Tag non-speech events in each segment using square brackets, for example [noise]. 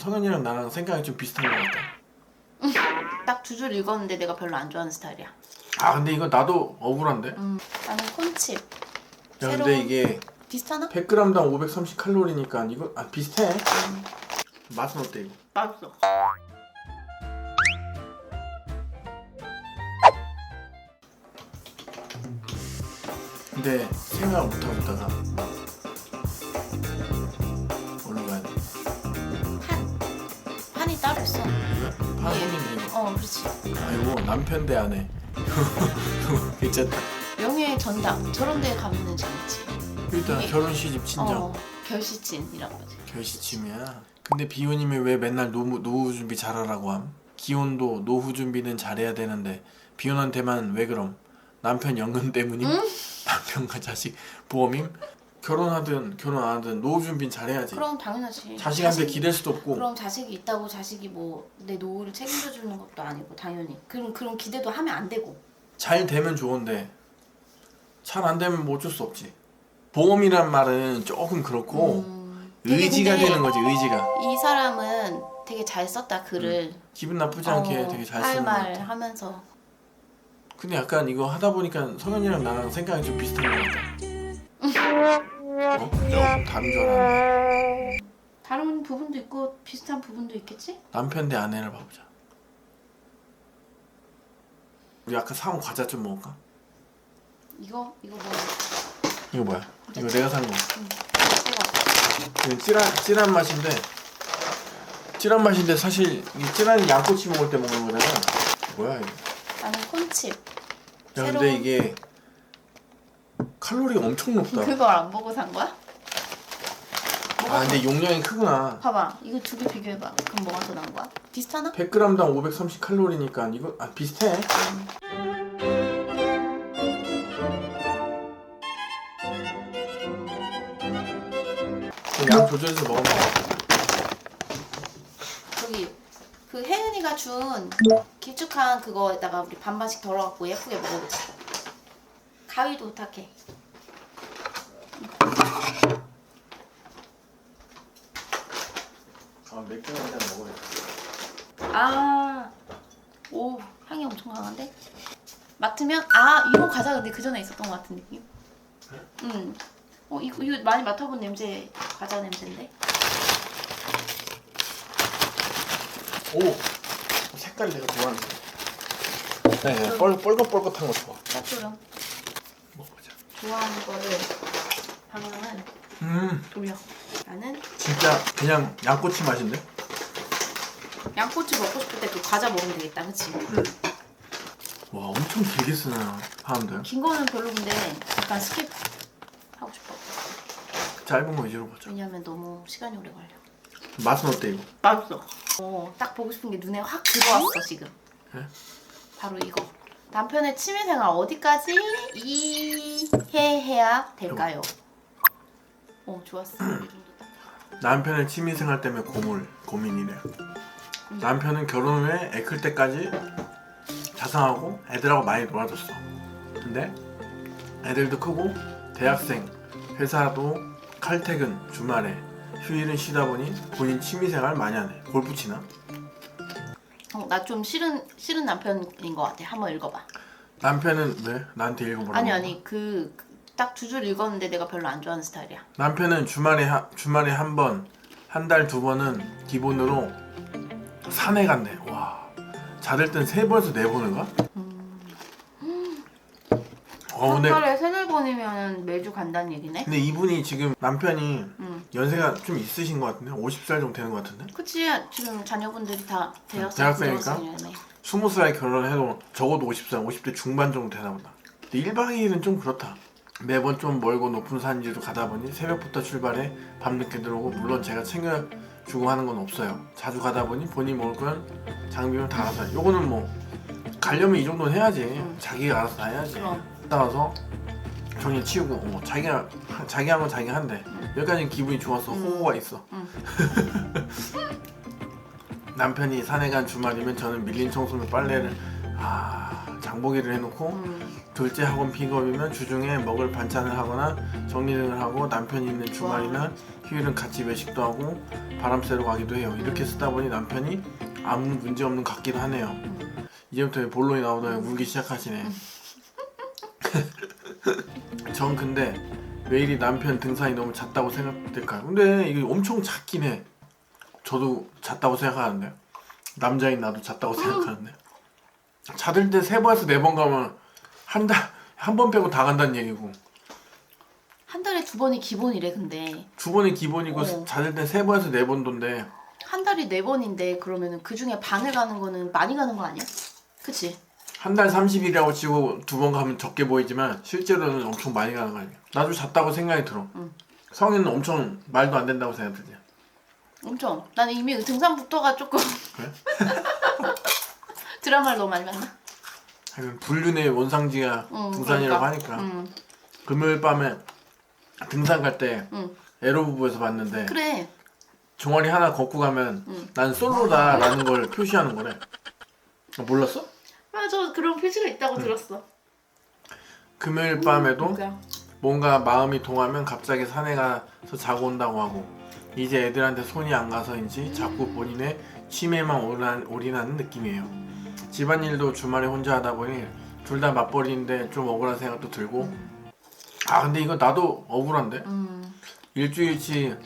성현이랑 나랑 생각이 좀 비슷한 것 같아. [laughs] 딱 두 줄 읽었는데 내가 별로 안 좋아하는 스타일이야. 아 근데 이거 나도 억울한데. 음, 나는 콘칩. 야 근데 새로운- 이게 비슷하나? 100g당 530 칼로리니까 이거 아 비슷해. 음, 맛은 어때 이거? 맛있어. 근데 생각 못 하고 있다가 있어. 파송이네 이거. 어, 그렇지. 아이고 남편 대 아내. [laughs] 괜찮다. 명예의 전당. 저런 데 가면은 재밌지. 일단 결혼 시집 친정 어, 결시친이란 거지. 결시침이야. 근데 비호님이 왜 맨날 노후, 노후 준비 잘하라고 함? 기혼도 노후 준비는 잘해야 되는데 비혼한테만 왜 그럼? 남편 연금 때문임? 남편과 자식 보험임? 결혼하든 결혼 안 하든 노후 준비는 잘해야지. 그럼 당연하지. 자식한테 자식- 기댈 수도 없고. 그럼 자식이 있다고 자식이 뭐 내 노후를 책임져 주는 것도 아니고 당연히. 그럼 그런 기대도 하면 안 되고. 잘 되면 좋은데 잘 안 되면 뭐 어쩔 수 없지. 보험이란 말은 조금 그렇고 음, 되게 의지가 근데 되는 거지 의지가. 이 사람은 되게 잘 썼다 글을. 기분 나쁘지 않게 어, 되게 잘 쓰는 것 할말 같아. 하면서 근데 약간 이거 하다 보니까 성현이랑 나랑 생각이 좀 비슷한 것 같아. [laughs] 어? 조금 다른 줄 알았는데 다른 부분도 있고 비슷한 부분도 있겠지? 남편 대 아내를 봐보자. 우리 아까 사온 과자 좀 먹을까? 이거 이거 뭐 이거 뭐야? 이거 내가 산 거. 이거 찌란 찌란 맛인데 찌란 맛인데 사실 이 찌란이 양꼬치 먹을 때 먹는 거잖아. 뭐야 이거? 나는 콘칩. 야 근데 새로운- 이게 칼로리가 엄청 높다. 그걸 안 보고 산 거야? 아 근데 용량이 크구나. 봐봐 이거 두 개 비교해봐. 그럼 뭐가 더 나은 거야? 비슷하나? 100g당 530 칼로리니까 이거 아 비슷해. 그럼 양 조절해서 먹으면 돼. 저기 그 혜은이가 준 길쭉한 그거에다가 우리 반반씩 덜어갖고 예쁘게 먹어보자. 가위도 부탁해. 아 맥주 한잔 먹어야지. 아, 오 향이 엄청 강한데? 맡으면 아 이런 과자 근데 그 전에 있었던 것 같은 느낌? 응. 어 이거 이거 많이 맡아본 냄새 과자 냄새인데? 오 색깔 내가 좋아하는. 네, 네 뻘 뻘긋뻘긋한 거 좋아. 나처럼 먹어보자. 좋아하는 거를 방향은 음 돌려. 나는 진짜 그냥 양꼬치 맛인데? 양꼬치 먹고 싶을 때 그 과자 먹으면 되겠다, 그치? 와 엄청 길게 쓰네요 사람들. 긴 거는 별로 근데 약간 스킵 하고 싶어. 짧은 거 위주로 보자. 왜냐면 너무 시간이 오래 걸려. 맛은 어때 이거? 맛있어. 어, 딱 보고 싶은 게 눈에 확 들어왔어 지금. 네? 바로 이거. 남편의 취미생활 어디까지 이해해야 될까요? 어, 좋았어. 이 정도 딱. 남편의 취미생활 때문에 고물 고민이래요. 남편은 결혼 후에 애 클 때까지 자상하고 애들하고 많이 놀아줬어. 근데 애들도 크고 대학생, 회사도 칼퇴근, 주말에 휴일은 쉬다 보니 본인 취미생활 많이 하네. 골프 치나? 어, 나 좀 싫은 싫은 남편인 것 같아. 한번 읽어봐. 남편은 왜 나한테 읽어보라고? 아니 아니 그 딱 두 줄 읽었는데 내가 별로 안 좋아하는 스타일이야. 남편은 주말에 하, 주말에 한 번, 한 달 두 번은 기본으로 산에 간대. 와, 자들 땐 세 번에서 네 번을 가? 어, 한 근데 달에 세네 번이면 매주 간다는 얘기네. 근데 이분이 지금 남편이 응. 연세가 좀 있으신 것 같은데 50살 정도 되는 것 같은데 그치 지금 자녀분들이 다 대학생 대학생이니까? 고등학생이라네. 20살 결혼해도 적어도 50살 50대 중반 정도 되나 보다 근데 1박 2일은 좀 그렇다 매번 좀 멀고 높은 산지로 가다 보니 새벽부터 출발해 밤늦게 들어오고 물론 제가 챙겨 주고 하는 건 없어요 자주 가다 보니 본인이 먹을 건 장비면 다 알아서 해. 요거는 뭐 가려면 이 정도는 해야지 응. 자기가 알아서 다 해야지 그럼. 갔다 와서 정리 치우고 어, 자기가 자기 하면 자기 한대 여기까지는 기분이 좋았어 음. 호호가 있어 응. [laughs] 남편이 산에 간 주말이면 저는 밀린 청소는 빨래를 아 장보기를 해놓고 음. 둘째 학원 픽업이면 주중에 먹을 반찬을 하거나 정리 등을 하고 남편이 있는 주말이나 휴일은 같이 외식도 하고 바람 쐬러 가기도 해요. 이렇게 쓰다 보니 남편이 아무 문제 없는 것 같기도 하네요. 이제부터 본론이 나오더니 울기 시작하시네. [laughs] 전 근데 왜 이리 남편 등산이 너무 잦다고 생각될까요? 근데 이게 엄청 잦긴 해. 저도 잦다고 생각하는데 남자인 나도 잦다고 생각하는데 잦을 때세 번에서 네 번 가면 한 달 한 번 빼고 다 간다는 얘기고 한 달에 두 번이 기본이래 근데 두 번이 기본이고 어. 잦을 때세 번에서 네 번도인데 한 달이 네 번인데 그러면은 그 중에 반을 가는 거는 많이 가는 거 아니야? 그치? 한 달 30일이라고 치고 두 번 가면 적게 보이지만 실제로는 엄청 많이 가는 거 아니야 나도 잤다고 생각이 들어 응. 성인은 엄청 말도 안 된다고 생각들지 엄청 나는 이미 등산부터가 조금 그래? [laughs] 드라마를 너무 많이 봤나? 하여튼 불륜의 원상지가 응, 등산이라고 그러니까. 하니까 응 금요일 밤에 등산 갈 때 응. 에로부부에서 봤는데 그래 종아리 하나 걷고 가면 응. 난 솔로다라는 걸 표시하는 거래 어, 몰랐어? 맞아 그런 표시가 있다고 들었어 금요일 밤에도 그러니까. 뭔가 마음이 동하면 갑자기 산에 가서 자고 온다고 하고 이제 애들한테 손이 안 가서인지 자꾸 본인의 올인한, 올인하는 느낌이에요 집안일도 주말에 혼자 하다 보니 둘 다 맞벌이인데 좀 억울한 생각도 들고. 아 근데 이거 나도 억울한데. 음. 일주일치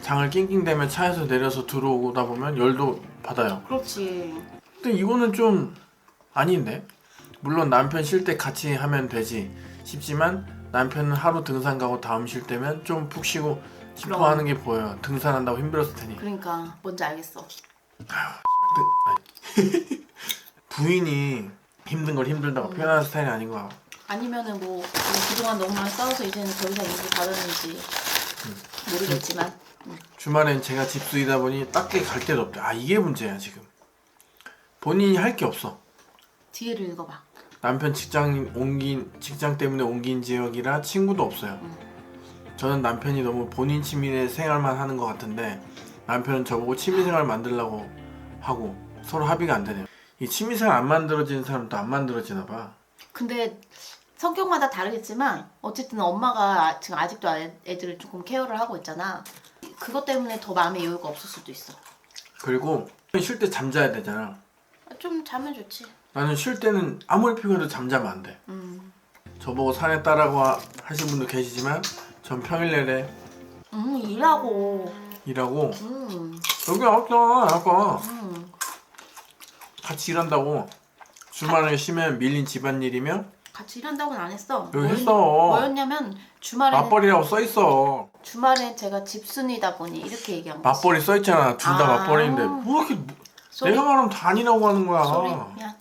장을 낑낑대며 차에서 내려서 들어오다 보면 열도 받아요. 그렇지. 근데 이거는 좀 아닌데? 물론 남편 쉴 때 같이 하면 되지 싶지만 남편은 하루 등산 가고 다음 쉴 때면 좀 푹 쉬고 싶어. 하는 게 보여요. 등산한다고 힘들었을 테니. 그러니까 뭔지 알겠어. 근데, [laughs] 아니. 부인이 힘든 걸 힘들다고 표현하는 스타일이 아닌 거야 아니면은 뭐 그동안 너무 많이 싸워서 이제는 더 이상 얘기 받았는지 모르겠지만. 주말엔 제가 집수이다 보니 딱히 갈 데도 없대. 아 이게 문제야 지금. 본인이 할 게 없어. 뒤에를 읽어봐. 남편 직장 옮긴 직장 때문에 옮긴 지역이라 친구도 없어요. 저는 남편이 너무 본인 취미의 생활만 하는 것 같은데 남편은 저보고 취미 생활 만들라고 하고 서로 합의가 안 되네요. 이 취미생활 안 만들어지는 사람도 안 만들어지나 봐. 근데 성격마다 다르겠지만 어쨌든 엄마가 아- 지금 아직도 애- 애들을 조금 케어를 하고 있잖아 그것 때문에 더 마음의 여유가 없을 수도 있어 그리고 쉴 때 잠자야 되잖아. 좀 자면 좋지 나는 쉴 때는 아무리 피곤해도 잠자면 안 돼. 음, 저보고 산에 따라고 하- 하신 분도 계시지만 전 평일 내내 음 일하고 일하고 음, 여기 왔잖아 아까 음. 같이 일한다고 주말에 쉬면 밀린 집안일이며 같이 일한다고는 안 했어 여기 뭐였- 했어. 뭐였냐면 주말에는 맞벌이라고 써 있어. 주말엔 제가 집순이다 보니 이렇게 얘기한 거지 맞벌이 써 있잖아. 둘 다 아. 맞벌이인데 뭐 이렇게 쏘리, 내가 말하면 다 아니라고 하는 거야. 쏘리 미안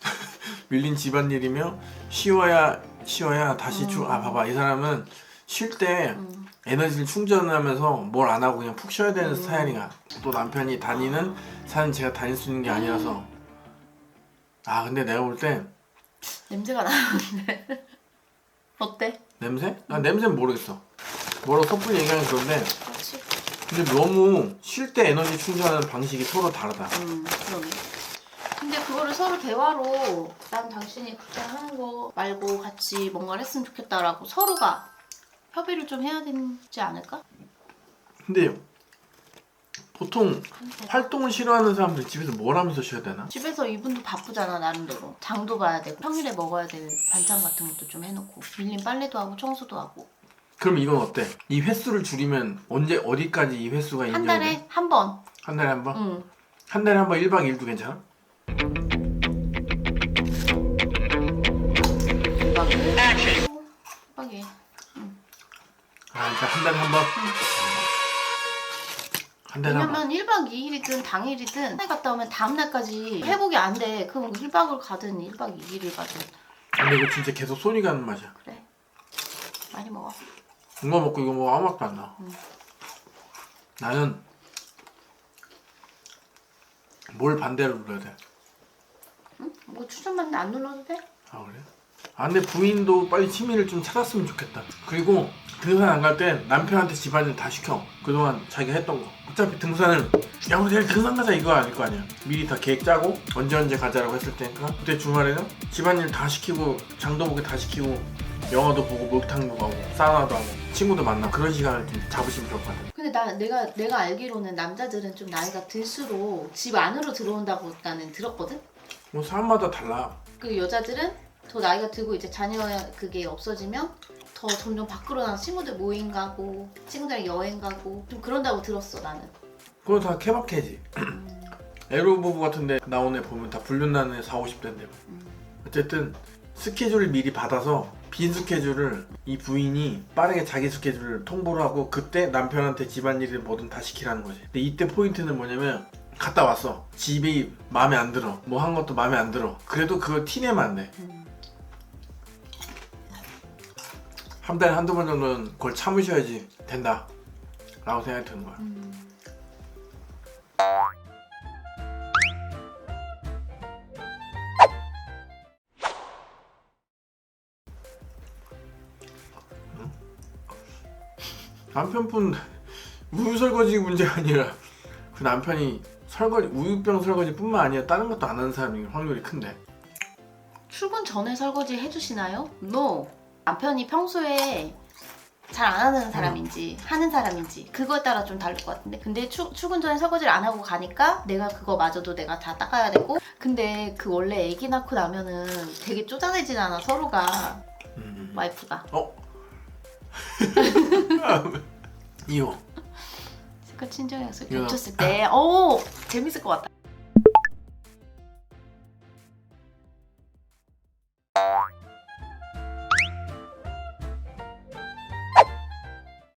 [laughs] 밀린 집안일이며 쉬어야 쉬어야 다시 음. 주. 아 봐봐 이 사람은 쉴때 음. 에너지를 충전하면서 뭘 안 하고 그냥 푹 쉬어야 되는 음. 스타일이야. 또 남편이 다니는 산은 제가 다닐 수 있는 게 아니라서. 아 근데 내가 볼 때 냄새가 나는데 [laughs] 어때? 냄새? 아 냄새는 모르겠어. 뭐라고 섣불리 얘기하면 그런데 그렇지 근데 너무 쉴 때 에너지 충전하는 방식이 서로 다르다. 음 그러게 근데 그거를 서로 대화로 난 당신이 그렇게 하는 거 말고 같이 뭔가를 했으면 좋겠다라고 서로가 협의를 좀 해야 되지 않을까? 근데 보통 활동을 싫어하는 사람들 집에서 뭘 하면서 쉬어야 되나? 집에서 이분도 바쁘잖아 나름대로 장도 봐야 되고 평일에 먹어야 될 반찬 같은 것도 좀 해놓고 밀린 빨래도 하고 청소도 하고 그럼 이건 어때? 이 횟수를 줄이면 언제 어디까지 이 횟수가 한 인정돼? 달에 한 번. 한 달에 한 번? 응. 한 달에 한 번 1박 2일도 괜찮아? 대박이. 대박이. 아, 그러니까 한 달에 한 번. 한 달에 한 번. 왜냐면 1박 2일이든 당일이든 해 갔다 오면 다음 날까지 회복이 안 돼. 그럼 1박을 가든 1박 2일을 가든 근데 이거 진짜 계속 손이 가는 맛이야. 그래. 많이 먹어. 이거 먹고 이거 먹어 아무 맛도 안 나. 나는 뭘 반대로 눌러야 돼? 응? 뭐 추천받는데 안 눌러도 돼? 아 그래? 아 근데 부인도 빨리 취미를 좀 찾았으면 좋겠다. 그리고 등산 안갈땐 남편한테 집안일 다 시켜. 그동안 자기가 했던 거. 어차피 등산을 야 우리 내일 등산 가자. 이거 아닐 거 아니야. 미리 다 계획 짜고 언제 언제 가자라고 했을 테니까. 그때 주말에는 집안일 다 시키고 장도 보기 다 시키고 영화도 보고 목욕탕도 가고 사우나도 하고 친구도 만나고 그런 시간을 좀 잡으시면 좋을 것 같아요. 근데 나 내가 내가 알기로는 남자들은 좀 나이가 들수록 집 안으로 들어온다고 나는 들었거든. 뭐 사람마다 달라. 그 여자들은 더 나이가 들고 이제 자녀 그게 없어지면 더 점점 밖으로 나서 친구들 모임 가고 친구들이랑 여행 가고 좀 그런다고 들었어 나는. 그건 다 케바케지. 에로 부부 같은데 나온 애 보면 다 불륜나는 애 4, 50대인데. 어쨌든 스케줄을 미리 받아서 빈 스케줄을 이 부인이 빠르게 자기 스케줄을 통보를 하고 그때 남편한테 집안일을 뭐든 다 시키라는 거지. 근데 이때 포인트는 뭐냐면 갔다 왔어. 집이 마음에 안 들어. 뭐 한 것도 마음에 안 들어. 그래도 그걸 티내면 안돼 한 달에 한두 번 정도는 그걸 참으셔야지 된다 라고 생각이 드는 거야 남편분 우유 설거지 문제가 아니라 그 남편이 설거지 우유병 설거지뿐만 아니라 다른 것도 안 하는 사람이 확률이 큰데 출근 전에 설거지 해주시나요? No. 남편이 평소에 잘 안 하는 사람인지 하는 사람인지 그거에 따라 좀 다를 것 같은데. 근데 추- 출근 전에 설거지를 안 하고 가니까 내가 그거마저도 내가 다 닦아야 되고. 근데 그 원래 애기 낳고 나면은 되게 쪼잔해지잖아 않아 서로가. 음. 와이프가. 어? 이호 색깔 친정이었을 이거- 겹쳤을 때. 오! 재밌을 것 같다